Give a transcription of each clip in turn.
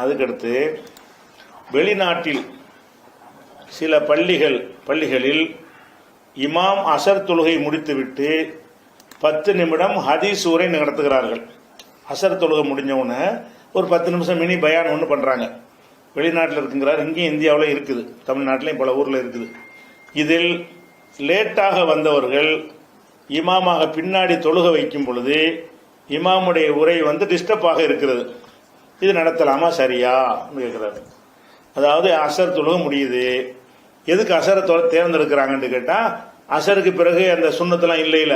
அதுக்கடுத்து வெளிநாட்டில் சில பள்ளிகள் பள்ளிகளில் இமாம் அசர் தொழுகை முடித்துவிட்டு பத்து நிமிடம் ஹதீஸ் உரை நடத்துகிறார்கள். அசர் தொழுகை முடிஞ்சவுடனே ஒரு பத்து நிமிஷம் மினி பயான் ஒன்று பண்ணுறாங்க வெளிநாட்டில் இருக்குங்கிறார். இங்கேயும் இந்தியாவில் இருக்குது. தமிழ்நாட்டிலையும் பல ஊரில் இருக்குது. இதில் லேட்டாக வந்தவர்கள் இமாமாக பின்னாடி தொழுக வைக்கும் பொழுது இமாமுடைய உரை வந்து டிஸ்டர்பாக இருக்கிறது. இது நடத்தலாமா? சரியா? கேட்குறாரு. அதாவது அசர் தொழுக முடியுது. எதுக்கு அசரை தேர்ந்தெடுக்கிறாங்கன்னு கேட்டால் அசருக்கு பிறகு அந்த சுண்ணத்தெல்லாம் இல்லையில.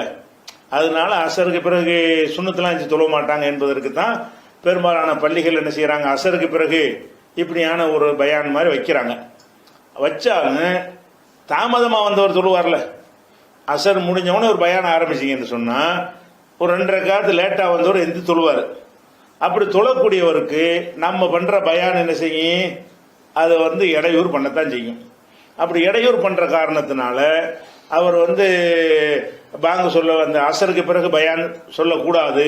அதனால அசருக்கு பிறகு சுண்ணத்தெல்லாம் இருந்து தொழுவ மாட்டாங்க என்பதற்கு தான் பெரும்பாலான பள்ளிகள் என்ன செய்கிறாங்க அசருக்கு பிறகு இப்படியான ஒரு பயான் மாதிரி வைக்கிறாங்க. வச்சாலும் தாமதமாக வந்தவர் தொழுவார்ல. அசர் முடிஞ்சவொடனே ஒரு பயானம் ஆரம்பிச்சிங்கன்னு சொன்னால் ஒரு ரெண்டரை காலத்து லேட்டாக வந்தவர் எந்த தொழுவார். அப்படி தொழக்கூடியவருக்கு நம்ம பண்ணுற பயான் என்ன செய்யும்? அதை வந்து இடையூறு பண்ணத்தான் செய்யும். அப்படி இடையூறு பண்ணுற காரணத்தினால அவர் வந்து பாங்க சொல்ல அந்த அசருக்கு பிறகு பயான் சொல்லக்கூடாது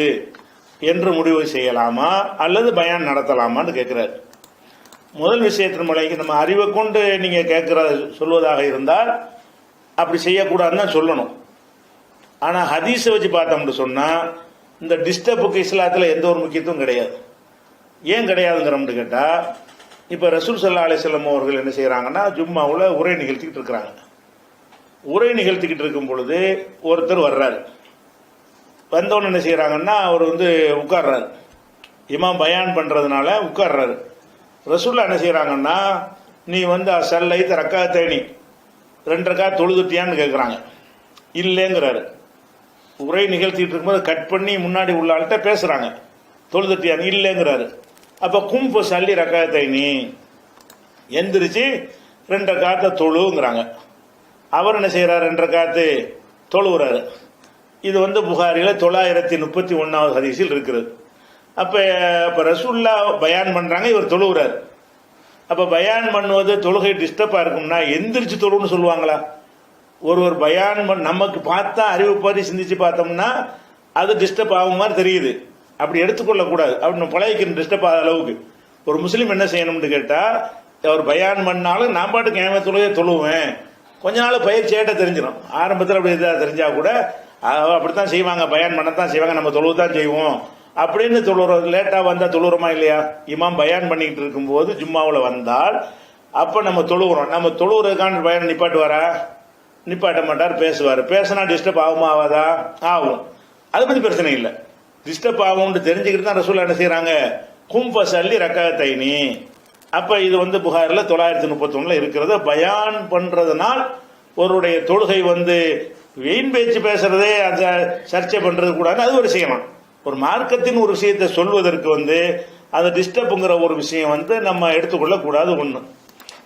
என்று முடிவு செய்யலாமா? அல்லது பயான் நடத்தலாமான்னு கேட்குறாரு. முதல் விஷயத்தின் மூலைக்கு நம்ம அறிவை கொண்டு நீங்கள் கேட்குற சொல்வதாக இருந்தால் அப்படி செய்யக்கூடாதுன்னு தான் சொல்லணும். ஆனால் ஹதீஸை வச்சு பார்த்தோம்னு சொன்னால் இந்த டிஸ்டர்புக்கு இஸ்லாத்தில் எந்த ஒரு முக்கியத்துவம் கிடையாது. ஏன் கிடையாதுங்கிறோம்னு கேட்டால் இப்போ ரசூல் சல்லா அலிசல்லம் அவர்கள் என்ன செய்கிறாங்கன்னா ஜும்மாவில் உரை நிகழ்த்திக்கிட்டு இருக்கிறாங்க. உரை நிகழ்த்திக்கிட்டு இருக்கும் பொழுது ஒருத்தர் வர்றாரு. வந்தவொன்னு என்ன செய்கிறாங்கன்னா அவர் வந்து உட்கார்றாரு. இமாம் பயான் பண்ணுறதுனால உட்கார்றாரு. ரசூல்லா என்ன செய்கிறாங்கன்னா நீ வந்து சல்லை ரக்கா தேனி ரெண்டு ரக்கா தொழுதுட்டியான்னு கேட்குறாங்க இல்லைங்கிறாரு. உரை நிகழ்த்திட்டு இருக்கும்போது கட் பண்ணி முன்னாடி உள்ள ஆள்கிட்ட பேசுகிறாங்க தொழுதட்டியான் இல்லைங்கிறாரு. அப்போ கும்பு சல்லி ரக்காயத்தை நீ எந்திரிச்சு ரெண்டு காத்த தொழுங்கிறாங்க அவர் என்ன செய்கிறார் ரெண்டரை காத்து தொழுகிறாரு இது வந்து புகாரில் தொள்ளாயிரத்தி முப்பத்தி ஒன்றாவது ஹதீஸில் இருக்கிறது அப்போ இப்போ ரசூல்லா பயான் பண்ணுறாங்க இவர் தொழுகிறார் அப்போ பயான் பண்ணுவது தொழுகை டிஸ்டர்பாக இருக்கும்னா எந்திரிச்சு தொழுன்னு சொல்லுவாங்களா? ஒரு ஒரு பயான் பண் நமக்கு பார்த்தா அறிவு பற்றி சிந்திச்சு பார்த்தோம்னா அது டிஸ்டர்ப் ஆகும் மாதிரி தெரியுது. அப்படி எடுத்துக்கொள்ளக்கூடாது. அப்படி நம்ம பழகிக்கணும் டிஸ்டர்ப் ஆகிற அளவுக்கு. ஒரு முஸ்லீம் என்ன செய்யணும்னு கேட்டால் அவர் பயான் பண்ணாலும் நான் பாட்டுக்கு ஏன் தொழுவேன். கொஞ்ச நாள் பயிற்சி ஏட்ட தெரிஞ்சிடும் ஆரம்பத்தில் அப்படி இதாக தெரிஞ்சா கூட அப்படித்தான் செய்வாங்க. பயான் பண்ணத்தான் செய்வாங்க. நம்ம தொழுவு தான் செய்வோம். அப்படின்னு தொழுறோம் லேட்டாக வந்தால் தொழுறோமா இல்லையா? இமாம் பயான் பண்ணிக்கிட்டு இருக்கும்போது ஜும்மாவில் வந்தால் அப்போ நம்ம தொழுகிறோம். நம்ம தொழுகிறதுக்கான பயன் நிப்பாட்டு வரா நிப்பாட்ட மாட்டார் பேசுவார். பேசினா டிஸ்டர்ப் ஆகுமா ஆகாதா? ஆகும். அதை பற்றி பிரச்சனை இல்லை. டிஸ்டர்ப் ஆகும்னு தெரிஞ்சுக்கிட்டு தான் ரசூல் என்ன செய்கிறாங்க கும்ப சல்லி தைனி அப்போ இது வந்து புகாரில் தொள்ளாயிரத்தி முப்பத்தொன்னில் இருக்கிறத பயான் பண்ணுறதுனால் ஒருடைய தொழுகை வந்து வீண் பேச்சு பேசுறதே அந்த சர்ச்சை பண்ணுறது கூடாது அது ஒரு செய்யலாம் ஒரு மார்க்கத்தின் ஒரு விஷயத்தை சொல்வதற்கு வந்து அதை டிஸ்டர்புங்கிற ஒரு விஷயம் வந்து நம்ம எடுத்துக்கொள்ளக்கூடாது ஒன்று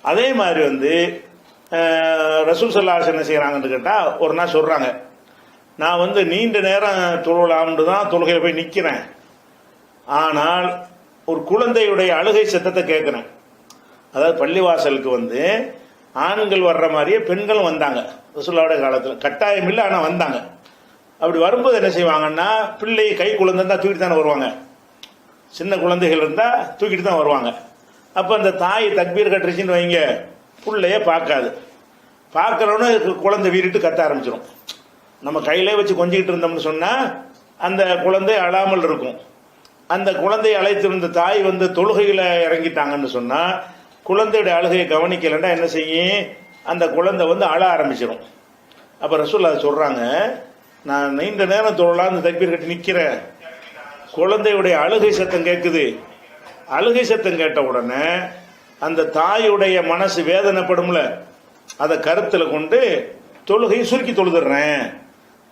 அதே மாதிரி வந்து ரசூல் சல்லாஸ் என்ன செய்கிறாங்கன்னு கேட்டால் ஒரு நாள் சொல்கிறாங்க நான் வந்து நீண்ட நேரம் தொழலாம்னு தான் தொழுகையில் போய் நிற்கிறேன் ஆனால் ஒரு குழந்தையுடைய அழுகை சத்தத்தை கேட்குறேன். அதாவது பள்ளிவாசலுக்கு வந்து ஆண்கள் வர்ற மாதிரியே பெண்களும் வந்தாங்க. ரசூல்லாவுடைய காலத்தில். கட்டாயம் இல்லை ஆனால் வந்தாங்க. அப்படி வரும்போது என்ன செய்வாங்கன்னா பிள்ளை கை குழந்தை தான் தூக்கிட்டு தானே வருவாங்க. சின்ன குழந்தைகள் இருந்தால் தூக்கிட்டு தான் வருவாங்க. அப்போ அந்த தாய் தக்பீர் கட்டுருச்சுன்னு வைங்க. பிள்ளைய பார்க்காது. பார்க்குறவனு குழந்தை வீறிட்டு கத்த ஆரம்பிச்சிடும் நம்ம கையிலே வச்சு கொஞ்சிக்கிட்டு இருந்தோம்னு சொன்னால் அந்த குழந்தை அழாமல் இருக்கும். அந்த குழந்தையை அழைத்திருந்த தாய் வந்து தொழுகையில் இறங்கிட்டாங்கன்னு சொன்னால் குழந்தையுடைய அழுகையை கவனிக்கலைன்னா என்ன செய்யும்? அந்த குழந்தை வந்து அழ ஆரம்பிச்சிடும் அப்போ ரசூல் அதை சொல்கிறாங்க நான் நீண்ட நேரம் தொழலாம் அந்த தக்பீர் கட்டி நிற்கிறேன் குழந்தையுடைய அழுகை சத்தம் கேட்குது அழுகை சத்தம் கேட்ட உடனே அந்த தாயுடைய மனசு வேதனைப்படும்ல அதை கருத்தில் கொண்டு தொழுகையை சுருக்கி தொழுதுறேன்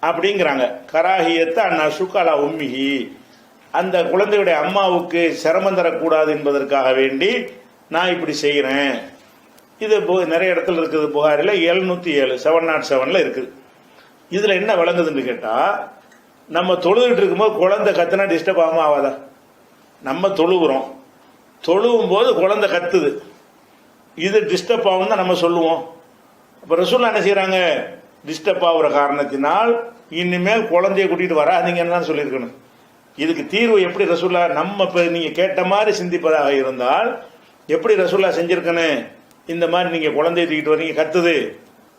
அப்படிங்கிறாங்க. கராகியத்தை அண்ணா சுக்காலா உம்மிகி. அந்த குழந்தையுடைய அம்மாவுக்கு சிரமம் தரக்கூடாது என்பதற்காக வேண்டி நான் இப்படி செய்கிறேன் இது நிறைய இடத்துல இருக்குது புகாரில் எழுநூற்றி ஏழு செவன் நாட் செவனில் இருக்குது. இதில் என்ன விளங்குதுன்னு கேட்டால் நம்ம தொழுதுகிட்டு இருக்கும்போது குழந்தை கத்துனா டிஸ்டர்ப் ஆகாம ஆகாதா? நம்ம தொழுகிறோம். தொழுவும் போது குழந்தை கத்துது. இது டிஸ்டர்ப் ஆகும் தான் நம்ம சொல்லுவோம். இப்போ ரசூல்லா என்ன செய்கிறாங்க டிஸ்டர்ப் ஆகுற காரணத்தினால் இனிமேல் குழந்தைய கூட்டிகிட்டு வராதிங்கன்னு தான் சொல்லியிருக்கணும். இதுக்கு தீர்வு எப்படி ரசூல்லா நம்ம இப்போ நீங்கள் கேட்ட மாதிரி சிந்திப்பதாக இருந்தால் எப்படி ரசூல்லா செஞ்சுருக்கணும்? இந்த மாதிரி நீங்கள் குழந்தைய தூக்கிட்டு வரீங்க கத்துது.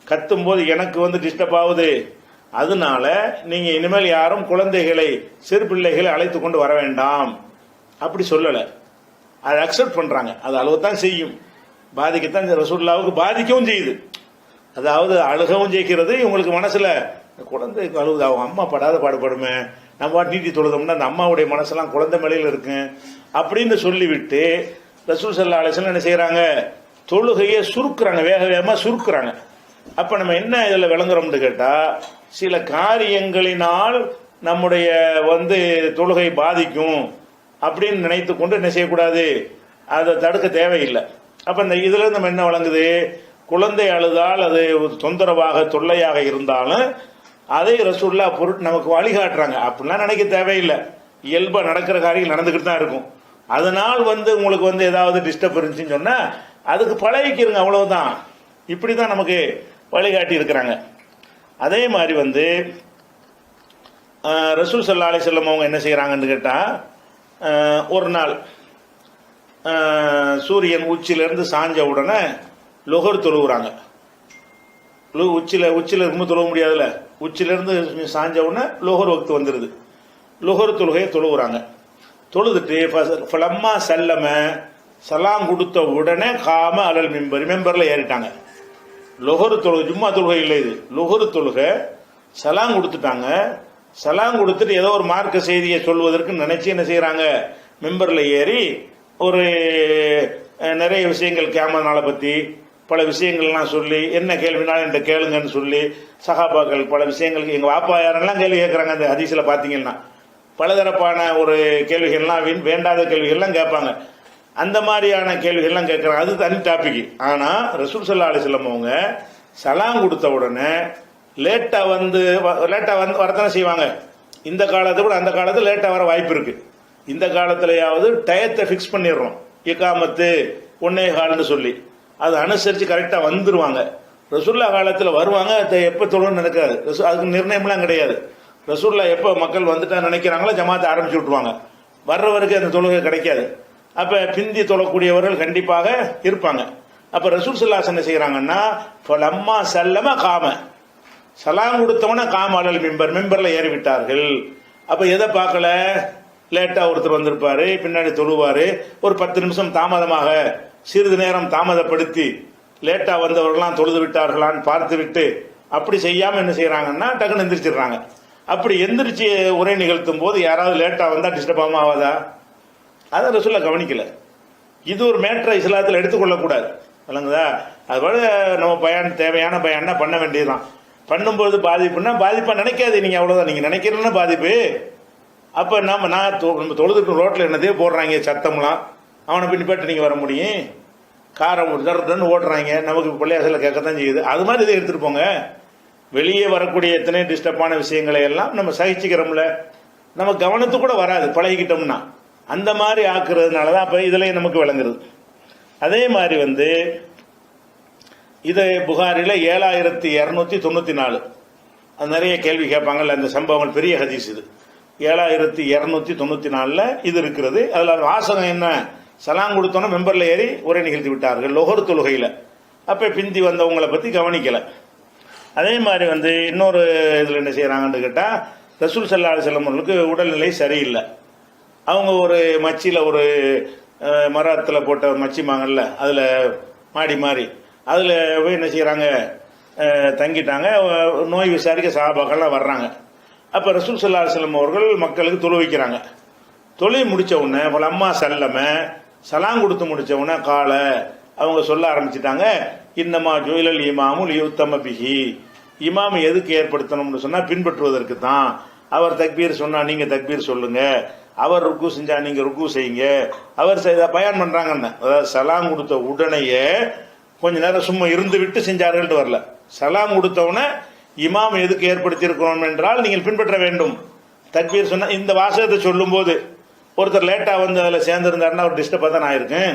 கத்தும் போது எனக்கு வந்து டிஸ்டர்ப் ஆகுது. அதனால நீங்கள் இனிமேல் யாரும் குழந்தைகளை சிறு பிள்ளைகளை அழைத்து கொண்டு வர வேண்டாம். அப்படி சொல்லலை. அதை அக்செப்ட் பண்ணுறாங்க அது அளவு தான் செய்யும். பாதிக்கத்தான் இந்த ரசூல்லாவுக்கு பாதிக்கவும் செய்யுது. அதாவது அழுகவும் ஜெயிக்கிறது. இவங்களுக்கு மனசில் குழந்தை அழுகுது அவங்க அம்மா படாத பாடுபடுமே. நம்ம நீட்டி தொழுதோம்னா அந்த அம்மாவுடைய மனசெல்லாம் குழந்தை மேலையில் இருக்கு. அப்படின்னு சொல்லிவிட்டு ரசூல் சல்லா அலிஸ்லாம் என்ன செய்கிறாங்க தொழுகையை சுருக்குறாங்க. வேக வேகமாக சுருக்குறாங்க. அப்போ நம்ம என்ன இதில் விளங்குறோம்னு கேட்டால் சில காரியங்களினால் நம்முடைய வந்து தொழுகை பாதிக்கும். அப்படின்னு நினைத்து கொண்டு என்ன செய்யக்கூடாது? அதை தடுக்க தேவையில்லை. அப்போ இந்த இதில் நம்ம என்ன வழங்குது? குழந்தை அழுதால் அது ஒரு தொந்தரவாக தொல்லையாக இருந்தாலும் அதை ரசூல்லா பொருட் நமக்கு வழிகாட்டுறாங்க அப்படிலாம் நினைக்க தேவையில்லை. இயல்பாக நடக்கிற காரியம் நடந்துக்கிட்டு தான் இருக்கும். அதனால் வந்து உங்களுக்கு வந்து ஏதாவது டிஸ்டர்ப் இருந்துச்சுன்னு சொன்னால் அதுக்கு பழகிக்கிறங்க அவ்வளவுதான். இப்படி தான் நமக்கு வழிகாட்டி இருக்கிறாங்க. அதே மாதிரி வந்து ரசூல் சல்லா அலி செல்லம் அவங்க என்ன செய்கிறாங்கன்னு கேட்டால் ஒரு நாள் சூரியன் உச்சியிலேருந்து சாஞ்ச உடனே லொகர் தொழுவுறாங்க. லு உச்சியில் உச்சியில் ரொம்ப தொழுவ முடியாதுல்ல? உச்சிலேருந்து சாஞ்ச உடனே லொகர் வக்து வந்துடுது லொகர் தொழுகையை தொழுவுறாங்க. தொழுதுட்டு ஃப- ஃபலம்மா செல்லம சலாம் கொடுத்த உடனே காம அலல் மெம்பர் மெம்பரில் ஏறிட்டாங்க. லுகர் தொழுகை ஜும்மா தொழுகை இல்லை இது. லுகர் தொழுகை சலாம் கொடுத்துட்டாங்க. சலாம் கொடுத்துட்டு ஏதோ ஒரு மார்க்க செய்தியை சொல்வதற்கு நினைச்சு என்ன செய்கிறாங்க மெம்பரில் ஏறி ஒரு நிறைய விஷயங்கள் கேம நாளை பற்றி பல விஷயங்கள்லாம் சொல்லி என்ன கேள்வினாலும் என்கிட்ட கேளுங்கன்னு சொல்லி சகாபாக்கள் பல விஷயங்களுக்கு எங்கள் வாப்பா யாரெல்லாம் கேள்வி கேட்குறாங்க அந்த ஹதீஸில் பார்த்தீங்கன்னா பலதரப்பான ஒரு கேள்விகள்லாம் வீண் வேண்டாத கேள்விகள்லாம் கேட்பாங்க. அந்த மாதிரியான கேள்விகள்லாம் கேட்குறாங்க. அது தனி டாபிக் ஆனால் ரசூல் சல்லா அலிஸ்லம் அவங்க சலாம் கொடுத்த உடனே லேட்டாக வந்து லேட்டாக வந்து வரத்தானே செய்வாங்க. இந்த காலத்தை கூட அந்த காலத்தில் லேட்டாக வர வாய்ப்பு இருக்குது இந்த காலத்திலையாவது டயத்தை ஃபிக்ஸ் பண்ணிடுறோம். இக்காமத்து ஒன்னே கால்னு சொல்லி. அது அனுசரித்து கரெக்டாக வந்துடுவாங்க ரசூல்லா காலத்தில் வருவாங்க அதை எப்போ தொழுன்னு நடக்காது ரசூ- அதுக்கு நிர்ணயம்லாம் கிடையாது. ரசூல்லா எப்போ மக்கள் வந்துட்டா நினைக்கிறாங்களோ ஜமாத்தை ஆரம்பிச்சு விட்டுருவாங்க. வர்றவருக்கு அந்த தொழுகை கிடைக்காது. அப்போ பிந்தி தொழக்கூடியவர்கள் கண்டிப்பாக இருப்பாங்க. அப்போ ரசூல் சல்லாஸ் என்ன செய்கிறாங்கன்னா ஃபலம்மா செல்லமாக காம. சலாம் கொடுத்தவன காமாடல் மெம்பர் மெம்பரில் ஏறி விட்டார்கள் அப்போ எதை பார்க்கல? லேட்டாக ஒருத்தர் வந்திருப்பாரு பின்னாடி தொழுவாரு. ஒரு பத்து நிமிஷம் தாமதமாக சிறிது நேரம் தாமதப்படுத்தி லேட்டாக வந்தவர்கள்லாம் தொழுது விட்டார்களான்னு பார்த்து விட்டு அப்படி செய்யாமல் என்ன செய்கிறாங்கன்னா டக்குன்னு எந்திரிச்சிடுறாங்க. அப்படி எந்திரிச்சு உரை நிகழ்த்தும் போது யாராவது லேட்டாக வந்தால் டிஸ்டர்ப் ஆகாதா? அதை ரசூல்லா கவனிக்கல. இது ஒரு மேட்ரை இஸ்லாத்தில் எடுத்துக்கொள்ளக்கூடாது. விளங்குதா? அதுபோல நம்ம பயன் தேவையான பயன்னா பண்ண வேண்டியதுதான். பண்ணும்போது பாதிப்புன்னா பாதிப்பாக நினைக்காது நீங்கள் அவ்வளோதான் நீங்கள் நினைக்கிறேன்னா பாதிப்பு. அப்போ நம்ம நான் தொ- நம்ம தொழுதுட்டு ரோட்டில் என்னதே போடுறாங்க சத்தம்லாம் அவனை பின்னிப்பாட்டு நீங்கள் வர முடியும். காரை ஒரு தரன்னு ஓடுறாங்க நமக்கு கேட்க தான் செய்யுது. அது மாதிரி இதை எடுத்துகிட்டு போங்க. வெளியே வரக்கூடிய எத்தனை டிஸ்டர்பான விஷயங்களை எல்லாம் நம்ம சகிச்சுக்கிறோம்ல. நம்ம கவனத்து கூட வராது பழகிக்கிட்டோம்னா. அந்த மாதிரி ஆக்குறதுனால தான் அப்போ இதில் நமக்கு விளங்குறது. அதே மாதிரி வந்து இது புகாரில் ஏழாயிரத்தி இரநூத்தி தொண்ணூற்றி நாலு. அது நிறைய கேள்வி கேட்பாங்கல்ல அந்த சம்பவங்கள் பெரிய ஹதீஸ் இது. ஏழாயிரத்தி இரநூத்தி தொண்ணூற்றி நாலில் இது இருக்கிறது. அதில் வாசகம் என்ன? சலாம் கொடுத்தோன்னே மெம்பரில் ஏறி உரை நிகழ்த்தி விட்டார்கள் லொஹர் தொழுகையில். அப்போ பிந்தி வந்தவங்களை பற்றி கவனிக்கலை. அதே மாதிரி வந்து இன்னொரு இதில் என்ன செய்கிறாங்கன்னு கேட்டால் ரசூல் சல்லா செல்லமர்களுக்கு உடல்நிலை சரியில்லை. அவங்க ஒரு மச்சியில் ஒரு மரத்தில் போட்ட மச்சிமாங்கல்ல அதில் மாடி மாறி அதில் போய் என்ன செய்கிறாங்க தங்கிட்டாங்க. நோய் விசாரிக்க சாபாக்கள்லாம் வர்றாங்க. அப்போ ரசூல் சல்லா செல்லம் அவர்கள் மக்களுக்கு தொழு வைக்கிறாங்க. தொழில் முடித்த உடனே பல அம்மா செல்லம சலாம் கொடுத்து முடித்த உடனே காலை அவங்க சொல்ல ஆரம்பிச்சிட்டாங்க. இன்னமா ஜோயிலல் இமாமுல் யுத்தம பிஹி. இமாம் எதுக்கு ஏற்படுத்தணும்னு சொன்னால் பின்பற்றுவதற்கு தான். அவர் தக்பீர் சொன்னால் நீங்கள் தக்பீர் சொல்லுங்கள் அவர் ருக்கு செஞ்சால் நீங்கள் ருக்கு செய்யுங்க. அவர் செய்த பயன் பண்ணுறாங்கன்னு அதாவது சலாம் கொடுத்த உடனேயே கொஞ்ச நேரம் சும்மா இருந்து விட்டு செஞ்சார்கள் வரல. சலாம் கொடுத்தவன இமாம் எதுக்கு ஏற்படுத்தியிருக்கிறோம் என்றால் நீங்கள் பின்பற்ற வேண்டும். தக்பீர் சொன்ன இந்த வாசகத்தை சொல்லும்போது ஒருத்தர் லேட்டா வந்து அதில் சேர்ந்திருந்தாருன்னா அவர் டிஸ்டர்பாக தான் ஆயிருக்கேன்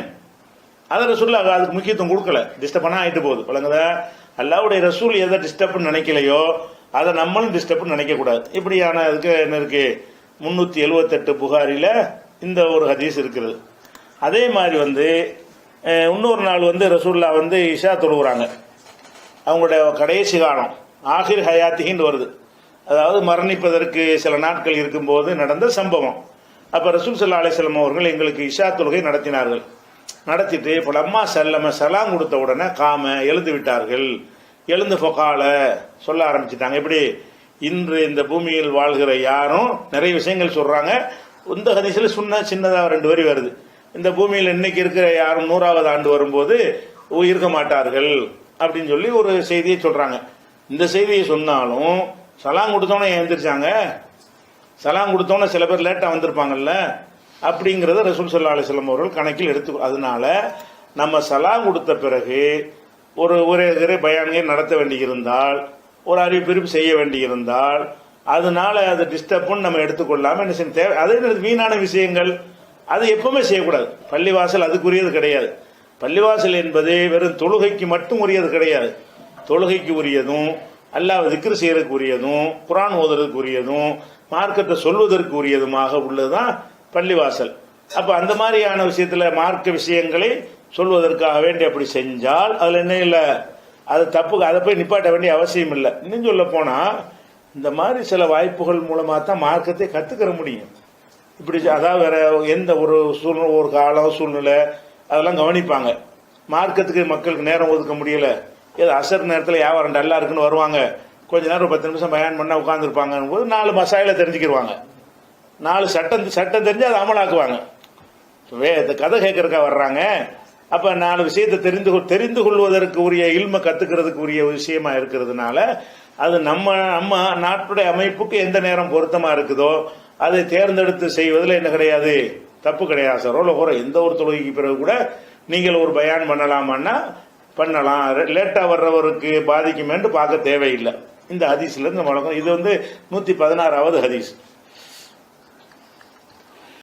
அதை ரசூல் அதுக்கு முக்கியத்துவம் கொடுக்கல. டிஸ்டர்ப் ஆகிட்டு ஆயிட்டு போகுது. விளங்குதா? அல்லாவுடைய ரசூல் எதை டிஸ்டர்ப்னு நினைக்கலையோ அதை நம்மளும் டிஸ்டர்ப்னு நினைக்க கூடாது. இப்படியான அதுக்கு என்ன இருக்கு? முந்நூற்றி எழுவத்தெட்டு புகாரில் இந்த ஒரு ஹதீஸ் இருக்கிறது. அதே மாதிரி வந்து இன்னொரு நாள் வந்து ரசூல்லா வந்து இஷா தொழுகிறாங்க அவங்களுடைய கடைசி காலம் ஆகிர் ஹயாத்திகின்னு வருது. அதாவது மரணிப்பதற்கு சில நாட்கள் இருக்கும்போது நடந்த சம்பவம். அப்போ ரசூல் சல்லா அலிஸ்லம் அவர்கள் எங்களுக்கு இஷா தொழுகை நடத்தினார்கள். நடத்திட்டு இப்போ அம்மா செல்லம சலாம் கொடுத்த உடனே காம எழுந்து விட்டார்கள். எழுந்து பொக்கால சொல்ல ஆரம்பிச்சிட்டாங்க. எப்படி? இன்று இந்த பூமியில் வாழ்கிற யாரும் நிறைய விஷயங்கள் சொல்கிறாங்க இந்த ஹதீஸில் சொன்ன சின்னதாக ரெண்டு வரி வருது. இந்த பூமியில் இன்னைக்கு இருக்கிற யாரும் நூறாவது ஆண்டு வரும்போது இருக்க மாட்டார்கள் அப்படின்னு சொல்லி ஒரு செய்தியை சொல்றாங்க. இந்த செய்தியை சொன்னாலும் சலாம் கொடுத்தோன்னே எழுந்திரிச்சாங்க. சலாம் கொடுத்தோன்னே சில பேர் லேட்டாக வந்திருப்பாங்கல்ல? அப்படிங்கிறத ரசூல் சல்லா அலிஸ்லாம் அவர்கள் கணக்கில் எடுத்து அதனால நம்ம சலாம் கொடுத்த பிறகு ஒரு ஒரே ஒரு பயான்களை நடத்த வேண்டியிருந்தால் ஒரு அறிவிப்பிரிப்பு செய்ய வேண்டியிருந்தால் அதனால அது டிஸ்டர்ப்னு நம்ம எடுத்துக்கொள்ளாமல் என்ன செய்ய தேவை அதே வீணான விஷயங்கள். அது எப்பவுமே செய்யக்கூடாது. பள்ளிவாசல் அதுக்குரியது கிடையாது. பள்ளிவாசல் என்பது வெறும் தொழுகைக்கு மட்டும் உரியது கிடையாது. தொழுகைக்கு உரியதும் அல்லாஹ் திக்ரு செய்யறதுக்கு உரியதும் குரான் ஓதுறதுக்கு உரியதும் மார்க்கத்தை சொல்வதற்கு உரியதுமாக உள்ளதுதான் பள்ளிவாசல். அப்போ அந்த மாதிரியான விஷயத்தில் மார்க்க விஷயங்களை சொல்வதற்காக வேண்டி அப்படி செஞ்சால் அதில் என்ன இல்லை? அது தப்பு அதை போய் நிப்பாட்ட வேண்டிய அவசியம் இல்லை. இன்னும் சொல்ல போனால் இந்த மாதிரி சில வாய்ப்புகள் மூலமாக தான் மார்க்கத்தை கற்றுக்கிற முடியும். இப்படி அதாவது வேற எந்த ஒரு சூழ்நிலை ஒரு காலம் சூழ்நிலை அதெல்லாம் கவனிப்பாங்க. மார்க்கத்துக்கு மக்களுக்கு நேரம் ஒதுக்க முடியல. ஏதோ அசர் நேரத்தில் வியாபாரம் டல்லா இருக்குன்னு வருவாங்க. கொஞ்ச நேரம் ஒரு பத்து நிமிஷம் பயன் பண்ணால் உட்காந்துருப்பாங்கன்னு போது நாலு மசாயில தெரிஞ்சுக்கிடுவாங்க நாலு சட்டம் சட்டம் தெரிஞ்சு அதை அமலாக்குவாங்க. வே இந்த கதை கேட்கறக்கா வர்றாங்க. அப்போ நாலு விஷயத்தை தெரிந்து கொள்- தெரிந்து கொள்வதற்கு உரிய இல்மை கற்றுக்கிறதுக்கு உரிய விஷயமா இருக்கிறதுனால அது நம்ம நம்ம நாட்டுடைய அமைப்புக்கு எந்த நேரம் பொருத்தமாக இருக்குதோ அதை தேர்ந்தெடுத்து செய்வதில் என்ன கிடையாது? தப்பு கிடையாது சார். ரோல போற எந்த ஒரு தொழுகைக்கு பிறகு கூட நீங்கள் ஒரு பயான் பண்ணலாமான்னா பண்ணலாம். லேட்டாக வர்றவருக்கு பாதிக்குமேன்னு பார்க்க தேவையில்லை. இந்த ஹதீஸ்லேருந்து வழக்கம். இது வந்து நூற்றி பதினாறாவது ஹதீஸ்.